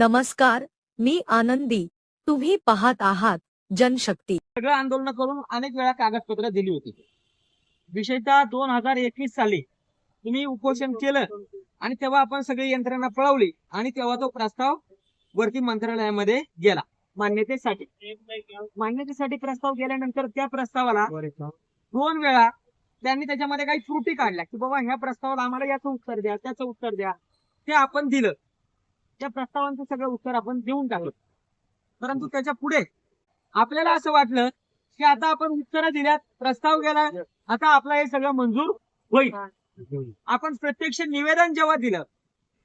नमस्कार मी आनंदी. तुम्ही पाहत आहात जनशक्ती. सगळं आंदोलन करून अनेक वेळा कागदपत्र दिली होती. विशेषतः दोन हजार एकवीस साली तुम्ही उपोषण केलं आणि तेव्हा आपण सगळी यंत्रणा पळवली आणि तेव्हा तो प्रस्ताव वरती मंत्रालयामध्ये गेला. मान्यतेसाठी. मान्यतेसाठी प्रस्ताव गेल्यानंतर त्या प्रस्तावाला दोन वेळा त्यांनी त्याच्यामध्ये काही त्रुटी काढल्या की बाबा ह्या प्रस्तावाला आम्हाला याचं उत्तर द्या त्याचं उत्तर द्या. ते आपण दिलं. त्या प्रस्तावांचं सगळं उत्तर आपण देऊन टाकलं. परंतु त्याच्या पुढे आपल्याला असं वाटलं की आता आपण उत्तरं दिल्यात प्रस्ताव गेला आता आपलं हे सगळं मंजूर होईल. आपण प्रत्यक्ष निवेदन जेव्हा दिलं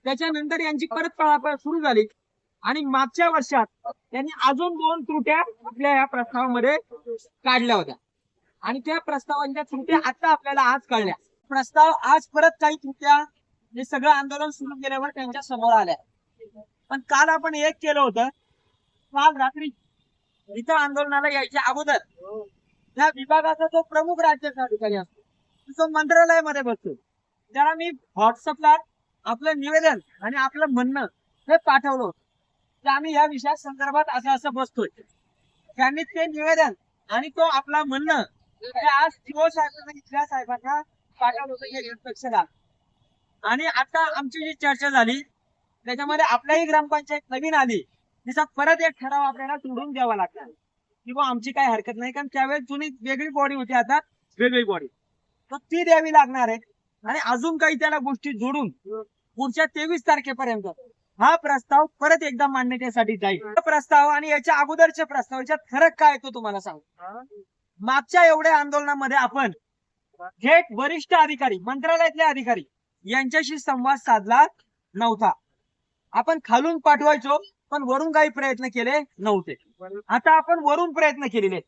त्याच्यानंतर यांची परत पळापळ सुरू झाली. आणि मागच्या वर्षात त्यांनी अजून दोन त्रुट्या आपल्या या प्रस्तावामध्ये काढल्या होत्या. आणि त्या प्रस्तावांच्या त्रुट्या आता आपल्याला आज कळल्या. प्रस्ताव आज परत काही त्रुट्या हे सगळं आंदोलन सुरू केल्यावर त्यांच्यासमोर आल्या. पण काल आपण एक केलं होतं. काल रात्री इथं आंदोलनाला यायच्या अगोदर त्या विभागाचा जो प्रमुख राज्याचा अधिकारी असतो तो मंत्रालयामध्ये बसतो. त्याला मी व्हॉट्सअपला आपलं निवेदन आणि आपलं म्हणणं हे पाठवलं होतं. की आम्ही या विषया संदर्भात असं असं बसतोय. त्यांनी ते निवेदन आणि तो आपला म्हणणं हे आज शिव साहेबांना इथल्या साहेबांना पाठवलं होतं हे. आणि आता आमची जी चर्चा झाली त्याच्यामध्ये आपल्याही ग्रामपंचायत नवीन आली. तिचा परत एक ठराव आपल्याला तोडून द्यावा लागला. की आमची काही हरकत नाही कारण त्यावेळेस जुनी वेगळी बॉडी होती आता वेगळी बॉडी तर ती द्यावी लागणार आहे. आणि अजून काही त्याला गोष्टी जोडून पुढच्या तेवीस तारखेपर्यंत हा प्रस्ताव परत एकदा मान्यतेसाठी जाईल. प्रस्ताव आणि याच्या अगोदरचे प्रस्ताव याच्यात फरक काय तो तुम्हाला सांगू. मागच्या एवढ्या आंदोलनामध्ये आपण थेट वरिष्ठ अधिकारी मंत्रालयातले अधिकारी यांच्याशी संवाद साधला नव्हता. आपण खालून पाठवायचो पण वरून काही प्रयत्न केले नव्हते आता आपण वरून प्रयत्न केलेले.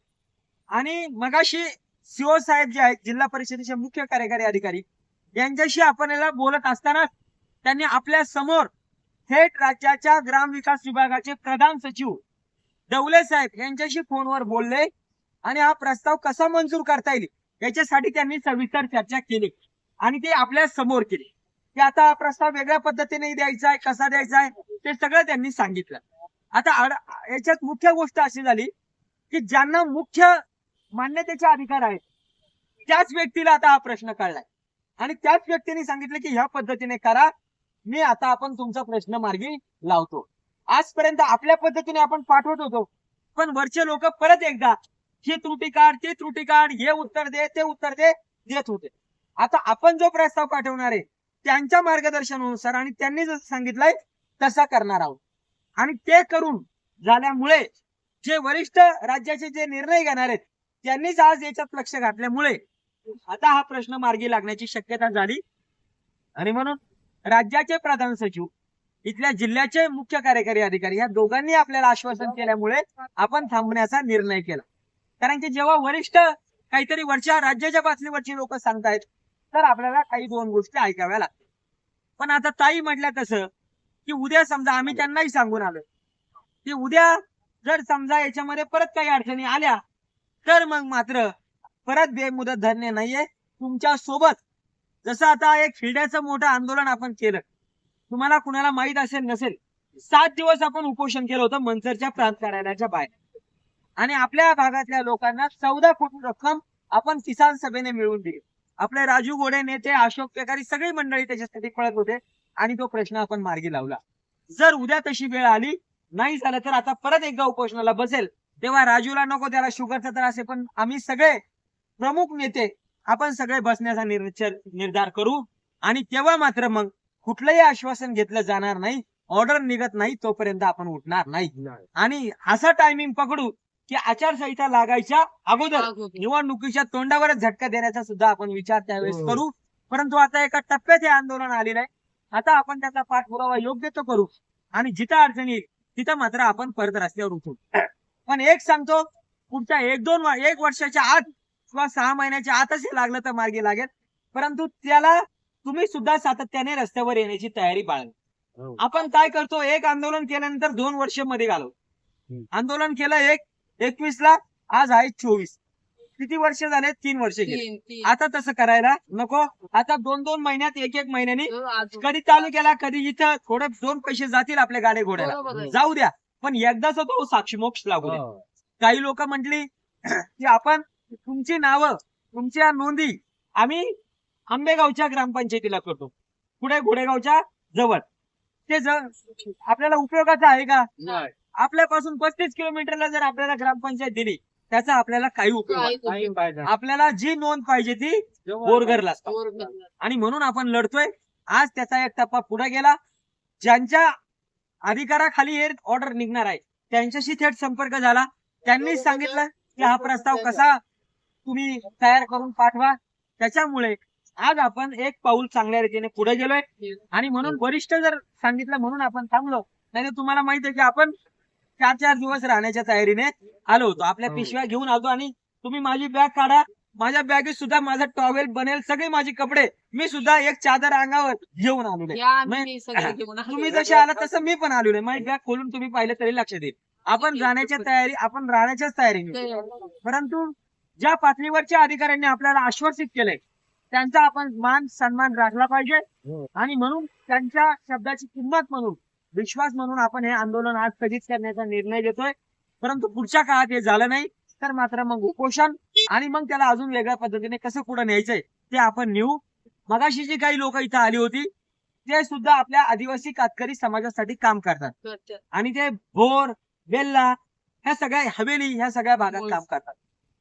आणि मगाशी सीओ साहेब जे आहेत जिल्हा परिषदेचे मुख्य कार्यकारी अधिकारी यांच्याशी आपण याला बोलत असताना त्यांनी आपल्यासमोर थेट राज्याच्या ग्रामविकास विभागाचे प्रधान सचिव डवले साहेब यांच्याशी फोनवर बोलले आणि हा प्रस्ताव कसा मंजूर करता येईल याच्यासाठी त्यांनी सविस्तर चर्चा केली आणि ते आपल्यासमोर केली की आता प्रस्ताव वेगळ्या पद्धतीने द्यायचा आहे कसा द्यायचा आहे ते सगळं त्यांनी सांगितलं. आता याच्यात मुख्य गोष्ट अशी झाली की ज्यांना मुख्य मान्यतेचे अधिकार आहेत त्याच व्यक्तीला आता हा प्रश्न कळलाय. आणि त्याच व्यक्तीने सांगितलं की ह्या पद्धतीने करा मी आता आपण तुमचा प्रश्न मार्गी लावतो. आजपर्यंत आपल्या पद्धतीने आपण पाठवत होतो पण वरचे लोक परत एकदा ही त्रुटी काढ ती त्रुटी काढ हे उत्तर दे ते उत्तर दे देत होते. आता आपण जो प्रस्ताव पाठवणार आहे त्यांच्या मार्गदर्शनानुसार आणि त्यांनी जसं सांगितलंय तसा करणार आहोत. आणि ते करून झाल्यामुळे जे वरिष्ठ राज्याचे जे निर्णय घेणार आहेत त्यांनीच आज याच्यात लक्ष घातल्यामुळे आता हा प्रश्न मार्गी लागण्याची शक्यता झाली. आणि म्हणून राज्याचे प्रधान सचिव इथल्या जिल्ह्याचे मुख्य कार्यकारी अधिकारी या दोघांनी आपल्याला आश्वासन केल्यामुळे आपण थांबण्याचा निर्णय केला. कारण की जेव्हा वरिष्ठ काहीतरी वरच्या राज्याच्या पातळीवरची लोक सांगतायत तर आपल्याला काही दोन गोष्टी ऐकाव्या लागतात पण आता ताई म्हटल्या तसं की उद्या समजा आम्ही त्यांनाही सांगून आलो की उद्या जर समजा याच्यामध्ये परत काही अडचणी आल्या तर मग मात्र परत बेमुदत धरणे नाहीये. तुमच्यासोबत जसं आता एक फिरड्याचं मोठं आंदोलन आपण केलं तुम्हाला कुणाला माहीत असेल नसेल सात दिवस आपण उपोषण केलं होतं मनसरच्या प्रांत कार्यालयाच्या बाहेर. आणि आपल्या भागातल्या लोकांना चौदा कोटी रक्कम आपण किसान सभेने मिळवून दिली. आपले राजू गोडे नेते अशोक पेकारी सगळी मंडळी त्याच्यासाठी पळत होते आणि तो प्रश्न आपण मार्गी लावला. जर उद्या तशी वेळ आली नाही झालं तर आता परत एकदा उपोषणाला बसेल. तेव्हा राजूला नको त्याला शुगरचा त्रास आहे पण आम्ही सगळे प्रमुख नेते आपण सगळे बसण्याचा निर्चर निर्धार करू. आणि तेव्हा मात्र मग कुठलंही आश्वासन घेतलं जाणार नाही ऑर्डर निघत नाही तोपर्यंत आपण उठणार नाही. आणि असा टायमिंग पकडू की आचारसंहिता लागायच्या अगोदर निवडणुकीच्या तोंडावरच झटका देण्याचा सुद्धा आपण विचार त्यावेळेस हो. करू. परंतु आता एका टप्प्यात हे आंदोलन आलेलं आहे. आता आपण त्याचा पाठपुरावा योग्य तो करू. आणि जिथं अडचण येईल तिथं मात्र आपण परत रस्त्यावर उठू पण एक सांगतो पुढच्या एक दोन व- एक वर्षाच्या आत किंवा सहा महिन्याच्या आतच हे लागलं तर मार्गी लागेल. परंतु त्याला तुम्ही सुद्धा सातत्याने रस्त्यावर येण्याची तयारी बाळगा. हो. आपण काय करतो एक आंदोलन केल्यानंतर दोन वर्षमध्ये घालवतो हम्म. आंदोलन केलं एक एकवीस ला आज आहे चोवीस. किती वर्ष झाले? तीन वर्ष गेले. आता तसं करायला नको. आता दोन दोन महिन्यात एक एक महिन्यानी हो. कधी तालुक्याला कधी इथं. थोडे दोन पैसे जातील आपल्या गाड्या घोड्याला. जाऊ द्या. पण एकदाच तो साक्षीमोक्ष लागू द्या काही लोक म्हटली की आपण तुमची नावं तुमच्या नोंदी आम्ही आंबेगावच्या ग्रामपंचायतीला करतो. पुढे घोडेगावच्या जवळ. ते आपल्याला उपयोगाचं आहे का. आपल्यापासून पस्तीस किलोमीटरला जर आपल्याला ग्रामपंचायत दिली त्याचा आपल्याला काही उपयोग नाही. आपल्याला जी नोंद पाहिजे ती बोरगरला. आणि म्हणून आपण लढतोय. आज त्याचा एक टप्पा पुढे गेला. ज्यांच्या अधिकाराखाली हे ऑर्डर निघणार आहे त्यांच्याशी थेट संपर्क झाला. त्यांनीच सांगितलं की हा प्रस्ताव कसा तुम्ही तयार करून पाठवा. त्याच्यामुळे आज आपण एक पाऊल चांगल्या रीतीने पुढे गेलोय. आणि म्हणून वरिष्ठ जर सांगितलं म्हणून आपण थांबलो नाही तुम्हाला माहिती आहे की आपण चार चार दिवस राहण्याच्या तयारीने आलो होतो. आपल्या हो. पिशव्या घेऊन आलो आणि तुम्ही माझी बॅग काढा. माझ्या बॅगेत सुद्धा माझा टॉवेल बनेल. सगळे माझे कपडे मी सुद्धा एक चादर अंगावर घेऊन नाही. आलो. तुम्ही जसे आला तसं मी पण आलेलो आहे. माझी बॅग खोलून तुम्ही पाहिलं तरी लक्षात येईल. आपण जाण्याच्या तयारी आपण राहण्याच्याच तयारीने ते- परंतु ज्या पातळीवरच्या अधिकाऱ्यांनी आपल्याला आश्वासित केलंय त्यांचा आपण मान सन्मान राखला पाहिजे. आणि म्हणून त्यांच्या शब्दाची किंमत म्हणून विश्वास म्हणून आपण हे आंदोलन आज स्थगित करण्याचा निर्णय घेतोय. परंतु पुढच्या काळात हे झालं नाही तर मात्र मग उपोषण आणि मग त्याला अजून वेगळ्या पद्धतीने कसं पुढे न्यायचंय ते आपण नेऊ. मगाशी जी काही लोक इथं आली होती ते सुद्धा आपल्या आदिवासी कातकरी समाजासाठी काम करतात. आणि ते भोर बेल्ला ह्या सगळ्या हवेली ह्या सगळ्या भागात. काम करतात.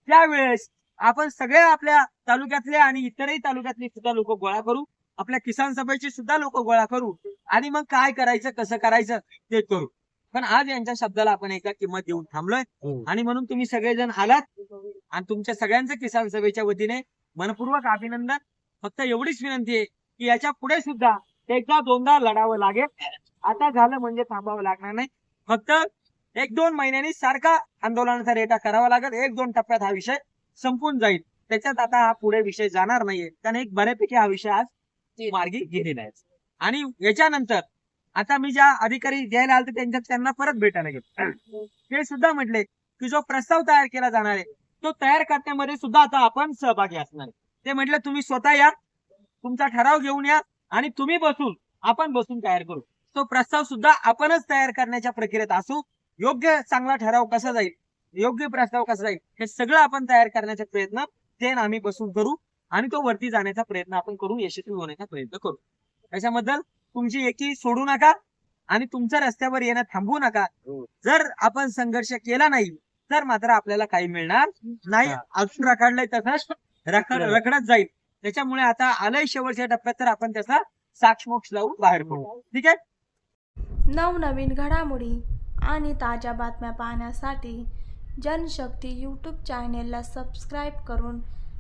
त्यावेळेस आपण सगळ्या आपल्या तालुक्यातले आणि इतरही तालुक्यातले सुद्धा लोक गोळा करू. आपल्या किसान सभेचे सुद्धा लोक गोळा करू. आणि मग काय करायचं कसं करायचं ते करू. पण आज यांच्या शब्दाला आपण एका किंमत देऊन थांबलोय. आणि म्हणून तुम्ही सगळेजण आलात. आणि तुमच्या सगळ्यांचं किसान सभेच्या वतीने मनपूर्वक अभिनंदन. फक्त एवढीच विनंती आहे की याच्यापुढे सुद्धा एकदा दोनदा लढावं लागेल. आता झालं म्हणजे थांबावं लागणार नाही. फक्त एक दोन महिन्यांनी सारखा आंदोलनाचा रेटा करावा लागेल. एक दोन टप्प्यात हा विषय संपून जाईल. त्याच्यात आता हा पुढे विषय जाणार नाहीये. कारण एक बऱ्यापैकी हा विषय आज मार्गी गेलेला आहे आणि याच्यानंतर आता मी ज्या अधिकारी द्यायला आले त्यांच्यात त्यांना परत भेटायला गेलो. ते सुद्धा म्हटले की जो प्रस्ताव तयार केला जाणार आहे तो तयार करण्यामध्ये सुद्धा आता आपण सहभागी असणार. ते म्हटलं तुम्ही स्वतः या तुमचा ठराव घेऊन या आणि तुम्ही बसून आपण बसून तयार करू. तो प्रस्ताव सुद्धा आपणच तयार करण्याच्या प्रक्रियेत असू योग्य चांगला ठराव कसा जाईल योग्य प्रस्ताव कसा जाईल हे सगळं आपण तयार करण्याचा प्रयत्न ते आम्ही बसून करू. आणि तो वरती जाण्याचा प्रयत्न आपण करू यशस्वी होण्याचा प्रयत्न करू. त्याच्याबद्दल तुमची एकी सोडू नका आणि तुमच्या रस्त्यावर येणं थांबवू नका. जर आपण संघर्ष केला नाही तर मात्र आपल्याला काही मिळणार नाही. अजून रखडलंय तसंच रखड रखडत जाईल. त्याच्यामुळे आता आलंय शेवटच्या टप्प्यात तर आपण त्याचा साक्षमोक्ष लावून बाहेर पडू. ठीक आहे? नवनवीन घडामोडी आणि ताज्या बातम्या पाहण्यासाठी जनशक्ती यूट्यूब चॅनेलला सबस्क्राईब करून